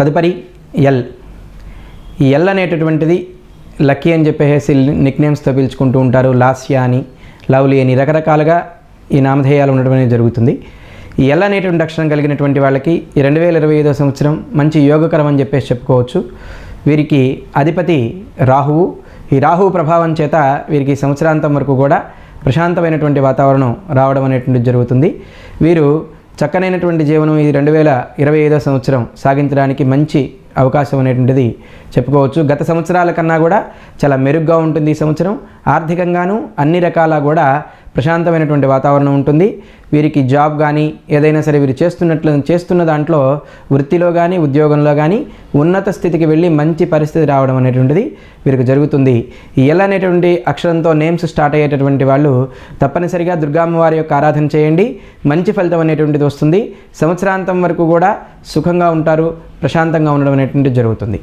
తదుపరి ఎల్. ఈ ఎల్ అనేటటువంటిది లక్కీ అని చెప్పేసి నిక్ నేమ్స్తో పిలుచుకుంటూ ఉంటారు. లాస్యా అని లవ్లీ అని రకరకాలుగా ఈ నామధేయాలు ఉండడం అనేది జరుగుతుంది. ఈ ఎల్ అనేటువంటి అక్షరం కలిగినటువంటి వాళ్ళకి ఈ రెండు వేల ఇరవై ఐదో సంవత్సరం మంచి యోగకరం అని చెప్పేసి చెప్పుకోవచ్చు. వీరికి అధిపతి రాహువు. ఈ రాహువు ప్రభావం చేత వీరికి సంవత్సరాంతం వరకు కూడా ప్రశాంతమైనటువంటి వాతావరణం రావడం అనేటువంటిది జరుగుతుంది. వీరు చక్కనైనటువంటి జీవనం ఈ రెండు వేల ఇరవై ఐదో సంవత్సరం సాగించడానికి మంచి అవకాశం అనేటువంటిది చెప్పుకోవచ్చు. గత సంవత్సరాల కన్నా కూడా చాలా మెరుగ్గా ఉంటుంది ఈ సంవత్సరం. ఆర్థికంగాను అన్ని రకాల కూడా ప్రశాంతమైనటువంటి వాతావరణం ఉంటుంది. వీరికి జాబ్ కానీ ఏదైనా సరే వీరు చేస్తున్నట్లు చేస్తున్న దాంట్లో వృత్తిలో కానీ ఉద్యోగంలో కానీ ఉన్నత స్థితికి వెళ్ళి మంచి పరిస్థితి రావడం అనేటువంటిది వీరికి జరుగుతుంది. ఎల్ అనేటువంటి అక్షరంతో నేమ్స్ స్టార్ట్ అయ్యేటటువంటి వాళ్ళు తప్పనిసరిగా దుర్గామ్మవారి యొక్క ఆరాధన చేయండి. మంచి ఫలితం అనేటువంటిది వస్తుంది. సంవత్సరాంతం వరకు కూడా సుఖంగా ఉంటారు ప్రశాంతంగా ఉండడం అనేటువంటిది జరుగుతుంది.